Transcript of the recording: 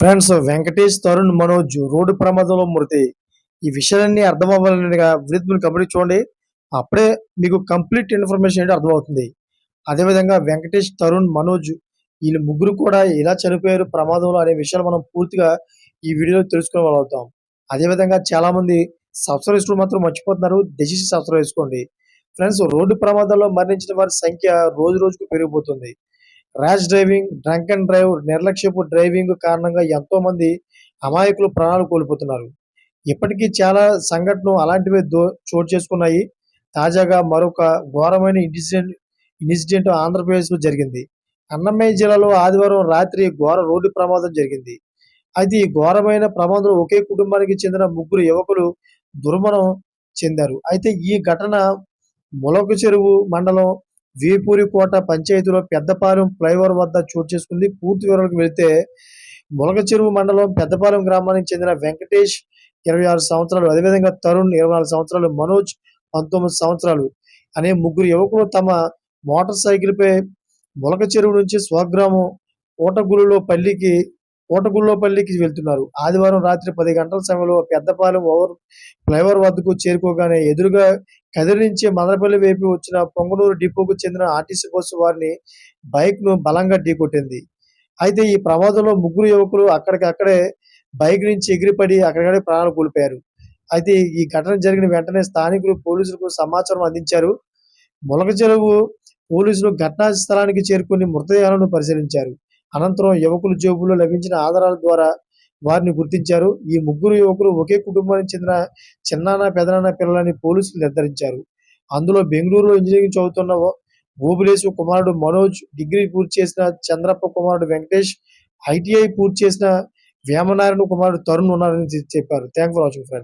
Friends Venkatesh Tarun Manoj road ప్రమాదంలో మృతి. ఈ విషయాలన్నీ అర్థం అవ్వాలనిగా విద్యుత్ కంప్లీట్ చూడండి అప్పుడే మీకు కంప్లీట్ ఇన్ఫర్మేషన్ ఏంటి అర్థమవుతుంది. అదేవిధంగా వెంకటేష్ తరుణ్ మనోజ్ వీళ్ళు ముగ్గురు కూడా ఎలా చనిపోయారు ప్రమాదంలో అనే విషయాలు మనం పూర్తిగా ఈ వీడియోలో తెలుసుకునే వాళ్ళు అవుతాం. అదేవిధంగా చాలా మంది సబ్స్క్రైబ్ చేసుకోవడం మాత్రం మర్చిపోతున్నారు. దయచేసి సబ్స్క్రైబ్ చేసుకోండి. ఫ్రెండ్స్ రోడ్డు ప్రమాదంలో మరణించిన వారి సంఖ్య రోజు రోజుకు పెరిగిపోతుంది. Rash driving drunk and drive నిర్లక్ష్యపు డ్రైవింగ్ కారణంగా ఎంతో మంది అమాయకులు ప్రాణాలు కోల్పోతున్నారు. ఇప్పటికీ చాలా సంఘటనలు అలాంటివే దో చోటు చేసుకున్నాయి. తాజాగా మరొక ఘోరమైన ఇన్సిడెంట్ ఇన్సిడెంట్ ఆంధ్రప్రదేశ్లో జరిగింది. అన్నమయ్య జిల్లాలో ఆదివారం రాత్రి ఘోర రోడ్డు ప్రమాదం జరిగింది. అయితే ఈ ఘోరమైన ప్రమాదంలో ఒకే కుటుంబానికి చెందిన ముగ్గురు యువకులు దుర్మరణం చెందారు. అయితే ఈ ఘటన ములక చెరువు మండలం వీపూరి కోట పంచాయతీలో పెద్దపాలెం ఫ్లైఓవర్ వద్ద చోటు చేసుకుంది. పూర్తి వివరాలకు వెళితే ములక చెరువు మండలం పెద్దపాలెం గ్రామానికి చెందిన వెంకటేష్ ఇరవై ఆరు సంవత్సరాలు అదేవిధంగా తరుణ్ ఇరవై నాలుగు సంవత్సరాలు మనోజ్ పంతొమ్మిది సంవత్సరాలు అనే ముగ్గురు యువకులు తమ మోటార్ సైకిల్ పై ములక చెరువు నుంచి స్వగ్రామం కోటగుళ్ళలో పల్లికి కోటగుల్లోపల్లికి వెళ్తున్నారు. ఆదివారం రాత్రి పది గంటల సమయంలో పెద్దపాలెం ఓవర్ ఫ్లైఓవర్ వద్దకు చేరుకోగానే ఎదురుగా కదిలించి మదనపల్లి వైపు వచ్చిన పొంగనూరు డిపోకు చెందిన ఆర్టీసీ బస్సు వారిని బైక్ను బలంగా ఢీకొట్టింది. అయితే ఈ ప్రమాదంలో ముగ్గురు యువకులు అక్కడికి అక్కడే బైక్ నుంచి ఎగిరిపడి అక్కడికడే ప్రాణాలు కోల్పోయారు. అయితే ఈ ఘటన జరిగిన వెంటనే స్థానికులు పోలీసులకు సమాచారం అందించారు. ములక చెరువు పోలీసులు ఘటనా స్థలానికి చేరుకుని మృతదేహాలను పరిశీలించారు. అనంతరం యువకుల జేబులో లభించిన ఆధారాల ద్వారా వారిని గుర్తించారు. ఈ ముగ్గురు యువకులు ఒకే కుటుంబానికి చెందిన చిన్నాన్న పెదనాన్న పిల్లలని పోలీసులు నిర్ధారించారు. అందులో బెంగళూరులో ఇంజనీరింగ్ చదువుతున్న ఓబులేసు కుమారుడు మనోజ్ డిగ్రీ పూర్తి చేసిన చంద్రప్ప కుమారుడు వెంకటేష్ ఐటీఐ పూర్తి చేసిన వేమనారాయణ కుమారుడు తరుణ్ ఉన్నారని చెప్పారు. Thank for watching friend